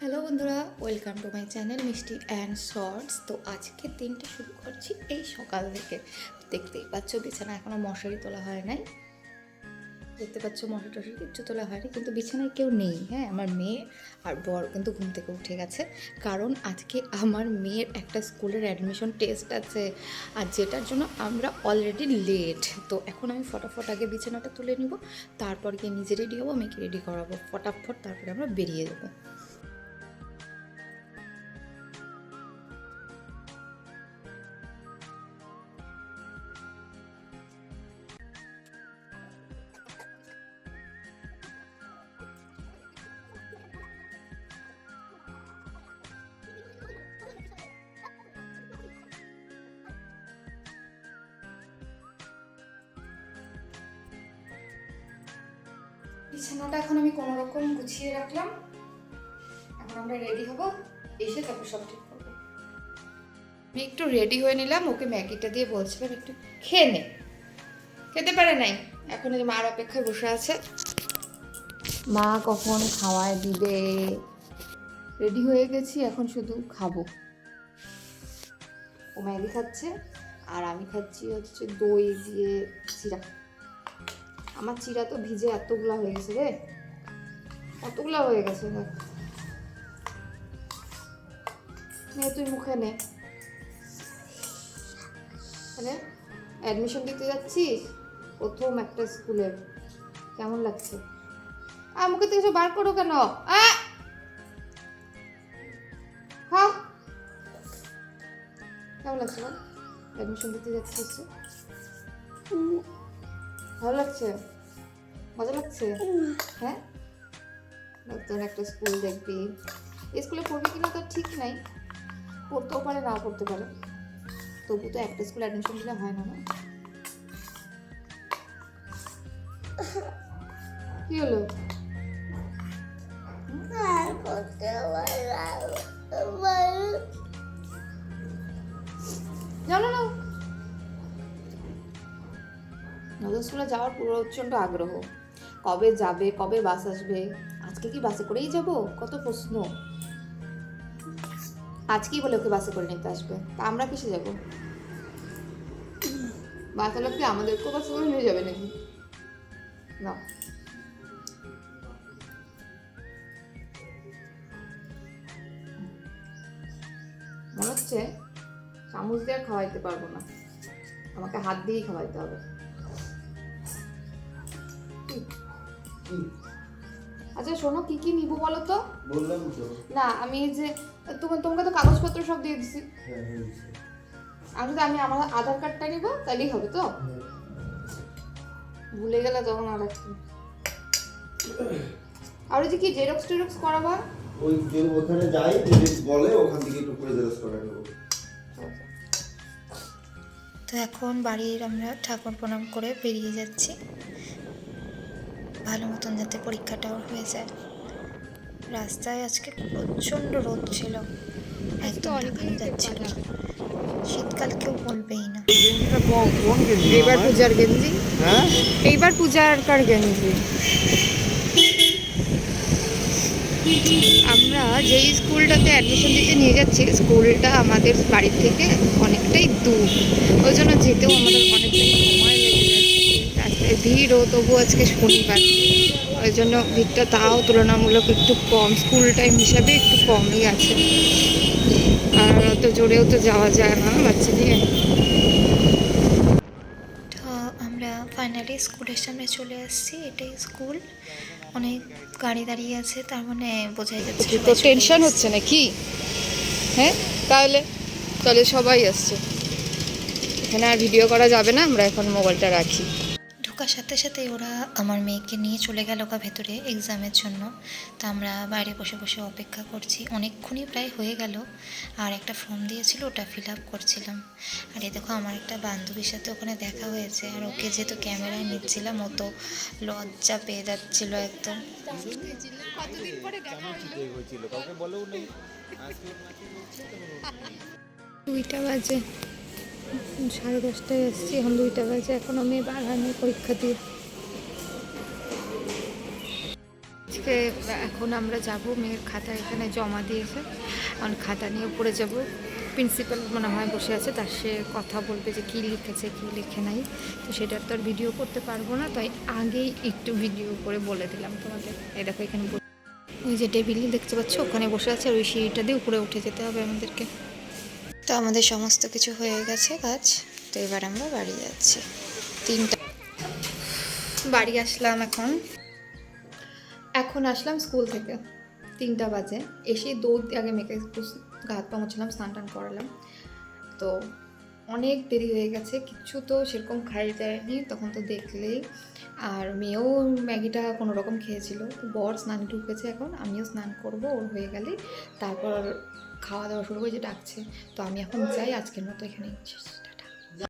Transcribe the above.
Hello বন্ধুরা, welcome to my channel Mishti and shorts. তো আজকে দিনটা শুরু করছি এই সকাল থেকে। দেখতেই পাচ্ছ, বিছানা এখনও মশারি তোলা হয় নাই। দেখতে পাচ্ছ, মশারি টশারি কিচ্ছু তোলা হয়নি, কিন্তু বিছানায় কেউ নেই হ্যাঁ? আমার মেয়ে আর বর কিন্তু ঘুম থেকে উঠে গেছে। কারণ আজকে আমার মেয়ের একটা স্কুলের অ্যাডমিশন টেস্ট আছে, আর যেটার জন্য আমরা অলরেডি লেট তো এখন আমি ফটাফট আগে বিছানাটা তুলে নিব, তারপর গিয়ে নিজে রেডি হব, মেয়েকে রেডি করাবো। ফটাফট তারপরে আমরা বেরিয়ে যাব। বিছানাটা এখন আমি কোনো রকম গুছিয়ে রাখলাম। এখন আমরা রেডি হব, এসে তারপর সব ঠিক করব। আমি একটু রেডি হয়ে নিলাম, ওকে ম্যাগিটা দিয়ে বলছিলাম একটু খেয়ে নে। খেতে পারে নাই। এখন মার অপেক্ষায় বসে আছে। মা কখন খাওয়ায় দিবে? রেডি হয়ে গেছি, এখন শুধু খাব। ও ম্যাগি খাচ্ছে, আর আমি খাচ্ছি হচ্ছে দই দিয়ে চিরা। আমার চিরা তো ভিজে এতগুলা হয়ে গেছে রে। কতগুলা হয়ে গেছে, দেখ। তুই মুখে নে। অ্যাডমিশন দিতে যাচ্ছিস? প্রথম একটা স্কুলে কেমন লাগছে? আর মুখে থেকে বার করো কেন? কেমন লাগছে অ্যাডমিশন দিতে যাচ্ছিস? ভালো লাগছে? মজা লাগছে? হ্যাঁ? নতুন একটা স্কুল দেখবি। স্কুলে পড়বি কিনা তার ঠিক নাই। পড়তেও পারে নাও পড়তে পারে। তবু তো একটা স্কুল অ্যাডমিশন দিলে হয় না না? কি হলো? জানো না। নতুন স্কুলে যাওয়ার প্রচণ্ড আগ্রহ। কবে যাবে, কবে বাস আসবে? আজকে কি বাসে করেই যাব? কত প্রশ্ন। আজকেই বলে ওকে বাসে করে নিতে আসবে? তা আমরা কিসে যাব? বাসালা কি আমাদেরকেও বাসে করে নিয়ে যাবে নাকি? না। মনে হচ্ছে চামচ দিয়ে খাওয়াইতে পারব না। আমাকে হাত দিয়েই খাওয়াইতে হবে। আচ্ছা শোনো কি কি নিবো বলো তো? বললাম তো। না আমি যে তোমার তোমাকে তো কাগজপত্র সব দিয়ে দিছি। হ্যাঁ আমি তো আমি আমার আধার কার্ডটা নিবো তাহলেই হবে তো? ভুলে গেলে তখন আর একটু। আর ওই যে কি জেরক্স টেরক্স করাবো? ওই যে ওখানে যাই যদি বলে ওখান থেকে একটু করে জেরক্স করে নেব। তো এখন বাড়ির আমরা ঠাকুর প্রণাম করে বেরিয়ে যাচ্ছি। ভালো মতন যাতে পরীক্ষাটাও হয়ে যায়। রাস্তায় আজকে প্রচণ্ড রোদ ছিল। একদম দেখানো যাচ্ছিল। না। শীতকাল কেউ বলবেই না। এইবার পূজার গেঞ্জি। হ্যাঁ? এইবার পূজার কার গেঞ্জি। আমরা যেই স্কুলটাতে অ্যাডমিশন দিতে নিয়ে যাচ্ছি স্কুলটা আমাদের বাড়ির থেকে অনেকটাই দূর। ওই জন্য যেতেও আমাদের অনেকটাই সময় লেগে যাচ্ছে রাস্তায় ভিড়ও তবু আজকে শনিবার। ওই জন্য ভিড়টা তাও তুলনামূলক একটু কম স্কুল টাইম হিসাবে একটু কমই আছে। আর অত জোরেও তো যাওয়া যায় না বাচ্চা নিয়ে তো আমরা ফাইনালি স্কুলের সামনে চলে আসছি এটাই স্কুল অনেক গাড়ি দাঁড়িয়ে আছে তার মানে বোঝাই যাচ্ছে তো টেনশন হচ্ছে না কি হ্যাঁ তাহলে তাহলে সবাই আসছে। এখানে আর ভিডিও করা যাবে না আমরা এখন মোবাইলটা রাখি। ঢোকার সাথে সাথে ওরা আমার মেয়েকে নিয়ে চলে গেল গা ভেতরে এক্সামের জন্য। তো আমরা বাইরে বসে বসে অপেক্ষা করছি। অনেকক্ষণই প্রায় হয়ে গেল। আর একটা ফর্ম দিয়েছিল ওটা ফিল আপ করছিলাম। আর এই দেখো আমার একটা বান্ধবীর সাথে ওখানে দেখা হয়েছে। আর ওকে যেহেতু ক্যামেরায় নিচ্ছিলাম ও তো লজ্জা পেয়ে যাচ্ছিল একদম। দুইটা বাজে। সাড়ে দশটায় এসছি, এখন দুইটা বাজে, এখনও বার হয়নি পরীক্ষা দিয়ে। থেকে এখন আমরা যাব, মেয়ের খাতা এখানে জমা দিয়েছে। এখন খাতা নিয়ে উপরে যাব। প্রিন্সিপাল মনে হয় বসে আছে তার সে কথা বলবে যে কী লিখেছে, কী লিখে নাই। তো সেটার তো আর ভিডিও করতে পারব না, তাই আগেই একটু ভিডিও করে বলে দিলাম তোমাদের। এই দেখো এখানে ওই যে টেবিল দেখতে পাচ্ছ, ওখানে বসে আছে, আর ওই সিঁড়িটা দিয়ে উপরে উঠে যেতে হবে আমাদেরকে। তো আমাদের সমস্ত কিছু হয়ে গেছে কাজ। তো এবার আমরা বাড়ি যাচ্ছি। তিনটা বাড়ি আসলাম এখন। এখন আসলাম স্কুল থেকে। তিনটা বাজে। এসে দৌড় আগে একটু গা হাত পা স্নান টান করালাম। তো অনেক দেরি হয়ে গেছে। কিচ্ছু তো সেরকম খাই যায়নি তখন তো দেখলেই। আর মেয়েও ম্যাগিটা কোনো রকম খেয়েছিল। বর স্নানে ঢুকেছে এখন। আমিও স্নান করব, ওর হয়ে গেলে তারপর খাওয়া দাওয়া শুরু যে ডাকছে তো আমি এখন যাই আজকের মতো এখানে